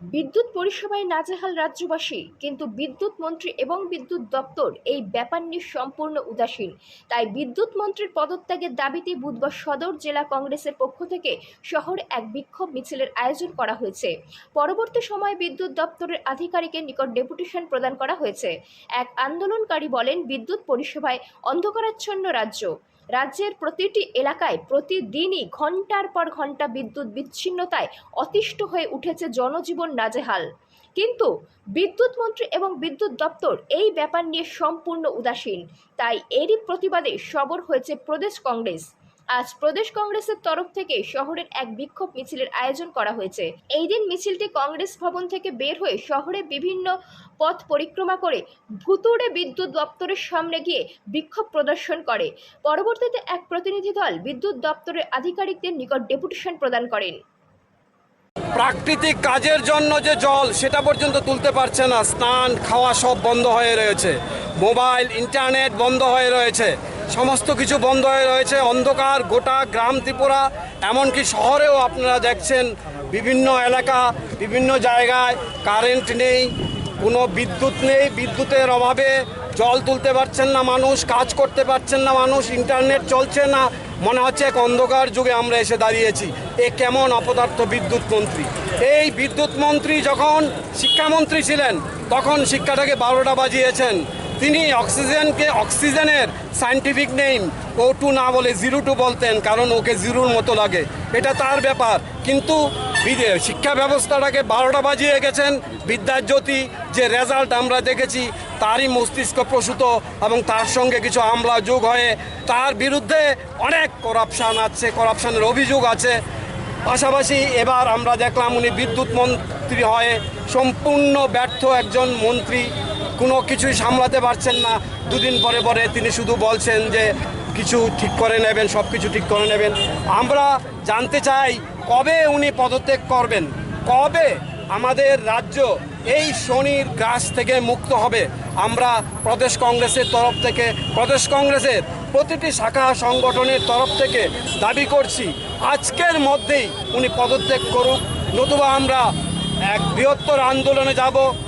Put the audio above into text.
বিদ্যুৎ পরিষেবায় নাজেহাল রাজ্যবাসী, কিন্তু বিদ্যুৎ মন্ত্রী এবং বিদ্যুৎ দপ্তর এই ব্যাপার নিয়ে সম্পূর্ণ উদাসীন। তাই বিদ্যুৎ মন্ত্রীর পদত্যাগের দাবিতে বুধবার সদর জেলা কংগ্রেসের পক্ষ থেকে শহরে এক বিক্ষোভ মিছিলের আয়োজন করা হয়েছে। পরবর্তী সময়ে বিদ্যুৎ দপ্তরের আধিকারিকের নিকট ডেপুটেশন প্রদান করা হয়েছে। এক আন্দোলনকারী বলেন, বিদ্যুৎ পরিষেবায় অন্ধকারাচ্ছন্ন রাজ্য। রাজ্যের প্রতিটি এলাকায় প্রতিদিনই ঘণ্টার পর ঘণ্টা বিদ্যুৎ বিচ্ছিন্নতায় অতিষ্ঠ হয়ে উঠেছে জনজীবন নাজেহাল। কিন্তু বিদ্যুৎ মন্ত্রী এবং বিদ্যুৎ দপ্তর এই ব্যাপার নিয়ে সম্পূর্ণ উদাসীন। তাই এরই প্রতিবাদে সবর হয়েছে প্রদেশ কংগ্রেস। আজ প্রদেশ কংগ্রেসের তরফ থেকে শহরের এক বিক্ষোভ মিছিলের আয়োজন করা হয়েছে। এই দিন মিছিলটি কংগ্রেস ভবন থেকে বের হয়ে শহরে বিভিন্ন পথ পরিক্রমা করে ভুতুড়ে বিদ্যুৎ দপ্তরের সামনে গিয়ে বিক্ষোভ প্রদর্শন করে। পরবর্তীতে এক প্রতিনিধি দল বিদ্যুৎ দপ্তরের আধিকারিকদের নিকট ডেপুটেশন প্রদান করেন। প্রাকৃতিক কাজের জন্য যে জল, সেটা পর্যন্ত তুলতে পারছে না। স্নান, খাওয়া সব বন্ধ হয়ে রয়েছে। মোবাইল, ইন্টারনেট বন্ধ হয়ে রয়েছে। সমস্ত কিছু বন্ধ হয়ে রয়েছে। অন্ধকার গোটা গ্রাম ত্রিপুরা, এমনকি শহরেও আপনারা দেখছেন বিভিন্ন এলাকা, বিভিন্ন জায়গায় কারেন্ট নেই, কোনো বিদ্যুৎ নেই, বিদ্যুতের অভাবে জল তুলতে পারছেন না মানুষ, কাজ করতে পারছেন না মানুষ, ইন্টারনেট চলছে না মনে হচ্ছে এক অন্ধকার যুগে আমরা এসে দাঁড়িয়েছি। এ কেমন অপদার্থ বিদ্যুৎ মন্ত্রী? এই বিদ্যুৎ মন্ত্রী যখন শিক্ষামন্ত্রী ছিলেন, তখন শিক্ষাটাকে বারোটা বাজিয়েছেন। তিনি অক্সিজেনকে, অক্সিজেনের সায়েন্টিফিক নেম ও টু না বলে জিরো টু বলতেন, কারণ ওকে জিরোর মতো লাগে। এটা তার ব্যাপার। কিন্তু শিক্ষা ব্যবস্থাটাকে বারোটা বাজিয়ে গেছেন বিদ্যাজ্যোতি, যে রেজাল্ট আমরা দেখেছি তারই মস্তিষ্ক প্রসূত এবং তার সঙ্গে কিছু আমলা যোগ হয়ে তার বিরুদ্ধে অনেক করাপশান আছে করাপশানের অভিযোগ আছে। পাশাপাশি এবার আমরা দেখলাম উনি বিদ্যুৎ মন্ত্রী হয়ে সম্পূর্ণ ব্যর্থ একজন মন্ত্রী। কোনো কিছুই সামলাতে পারছেন না। দুদিন পরে পরে তিনি শুধু বলছেন যে কিছু ঠিক করে নেবেন সব কিছু ঠিক করে নেবেন। আমরা জানতে চাই কবে উনি পদত্যাগ করবেন? কবে? আমাদের রাজ্য এই শনির গ্রাস থেকে মুক্ত হবে। আমরা প্রদেশ কংগ্রেসের তরফ থেকে, প্রদেশ কংগ্রেসের প্রতিটি শাখা সংগঠনের তরফ থেকে দাবি করছি, আজকের মধ্যেই উনি পদত্যাগ করুক। নতুবা আমরা এক বৃহত্তর আন্দোলনে যাব।